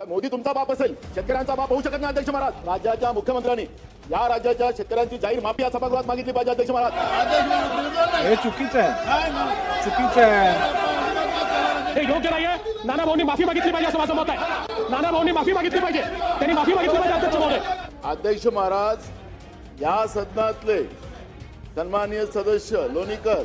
मोदी तुमचा बाप असेल शेतकऱ्यांचा बाप होऊ शकत नाही अध्यक्ष महाराज. राज्याच्या मुख्यमंत्र्यांनी या राज्याच्या शेतकऱ्यांची जाहीर माफी या सभागृहात मागितली पाहिजे अध्यक्ष महाराज. हे चुकीचं आहे. चुकीचं आहे. हे योग्य नाहीये. नाना भाऊनी माफी मागितली पाहिजे असं माझं मत आहे. नाना भाऊनी माफी मागितली पाहिजे. त्यांनी माफी मागितली पाहिजे अध्यक्ष महोदय. अध्यक्ष महाराज या सदनातले सन्माननीय सदस्य लोणीकर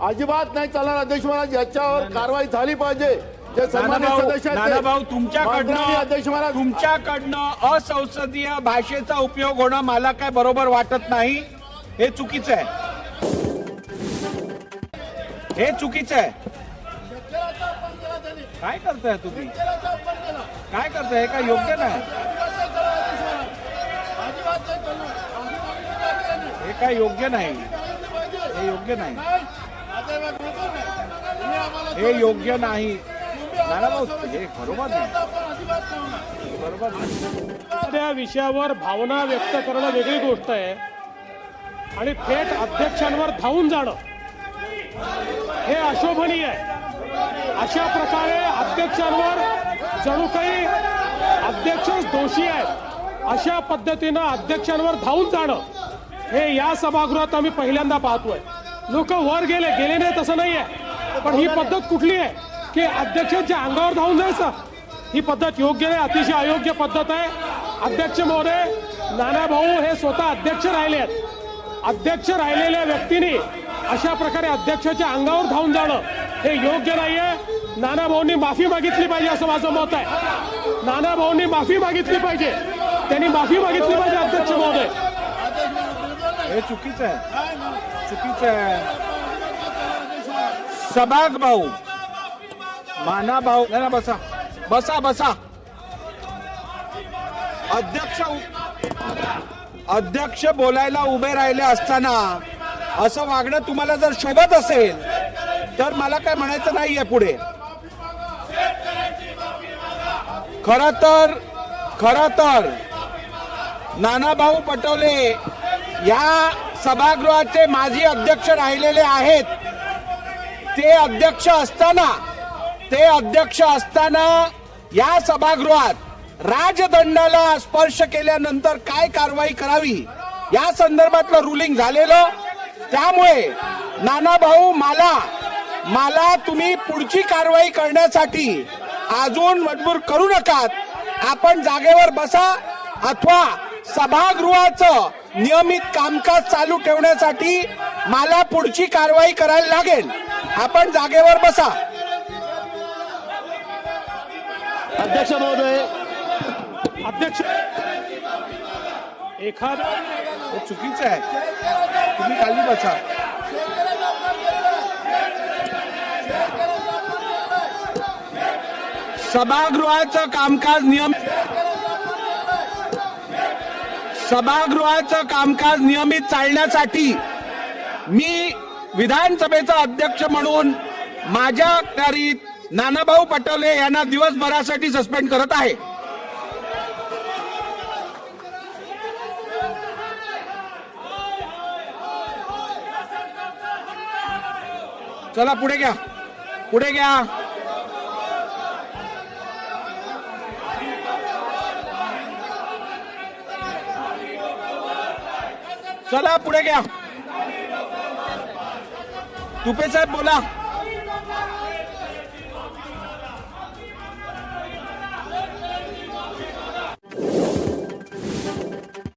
अजिबात नाही चालणार अध्यक्ष महाराज याच्यावर कारवाई झाली पाहिजे. अध्यक्ष तुमच्याकडनं तुमच्याकडनं असंसदीय भाषेचा उपयोग होणं मला काय बरोबर वाटत नाही हे चुकीचं आहे. हे चुकीचं आहे. काय करताय तुम्ही? काय करताय? हे काय योग्य नाही? हे काय योग्य नाही? हे योग्य नाही. हे योग्य नाही. बरोबर बरोबर त्या विषयावर भावना व्यक्त करणं वेगळी गोष्ट आहे. आणि थेट अध्यक्षांवर धावून जाणं. हे अशोभनीय आहे. अशा प्रकारे अध्यक्षांवर जणू काही अध्यक्षच दोषी आहेत अशा पद्धतीनं अध्यक्षांवर धावून जाणं. हे या सभागृहात आम्ही पहिल्यांदा पाहतोय. लोक वर गेले गेले नाही तसं नाही आहे पण ही पद्धत कुठली आहे? की अध्यक्षांच्या अंगावर धावून जायचं? ही पद्धत योग्य नाही अतिशय अयोग्य पद्धत आहे. अध्यक्ष महोदय नाना भाऊ हे स्वतः अध्यक्ष राहिले आहेत. अध्यक्ष राहिलेल्या व्यक्तीने अशा प्रकारे अध्यक्षाच्या अंगावर धावून जाणं हे योग्य नाहीये. नाना भाऊंनी माफी मागितली पाहिजे असं माझं मत आहे. नाना भाऊंनी माफी मागितली पाहिजे. त्यांनी माफी मागितली पाहिजे अध्यक्ष महोदय. हे चुकीचं आहे चुकीचं आहे सभाग भाऊ माना भाऊ ना बसा बसा बसा अध्यक्ष अध्यक्ष बोलायला उभे राहिले असताना असं वागणं तुम्हाला जर शोभत असेल तर मला काय म्हणायचं नाहीये पुढे खर तर खर तर नानाभाऊ पटोले या सभागृहाचे माजी अध्यक्ष राहिलेले आहेत. ते अध्यक्ष असताना ते अध्यक्ष असताना या सभागृहात राजदंडाला स्पर्श केल्यानंतर काय कारवाई करावी? या संदर्भातलं रुलिंग झालेलं. त्यामुळे नाना भाऊ मला मला तुम्ही पुढची कारवाई करण्यासाठी अजून मजबूर करू नकात. आपण जागेवर बसा अथवा सभागृहाचं नियमित कामकाज चालू ठेवण्यासाठी मला पुढची कारवाई करायला लागेल. आपण जागेवर बसा. अध्यक्ष महोदय अध्यक्ष एखाद चुकीचं आहे. तुम्ही खाली बसा. सभागृहाचं कामकाज नियम सभागृहाचं कामकाज नियमित चालण्यासाठी मी विधानसभेचा अध्यक्ष म्हणून माझ्या अखत्यारीत नानाभाऊ पटोले यांना दिवसभरासाठी सस्पेंड करत आहे. चला पुढे घ्या. पुढे घ्या. चला पुढे घ्या. तुपे साहेब बोला.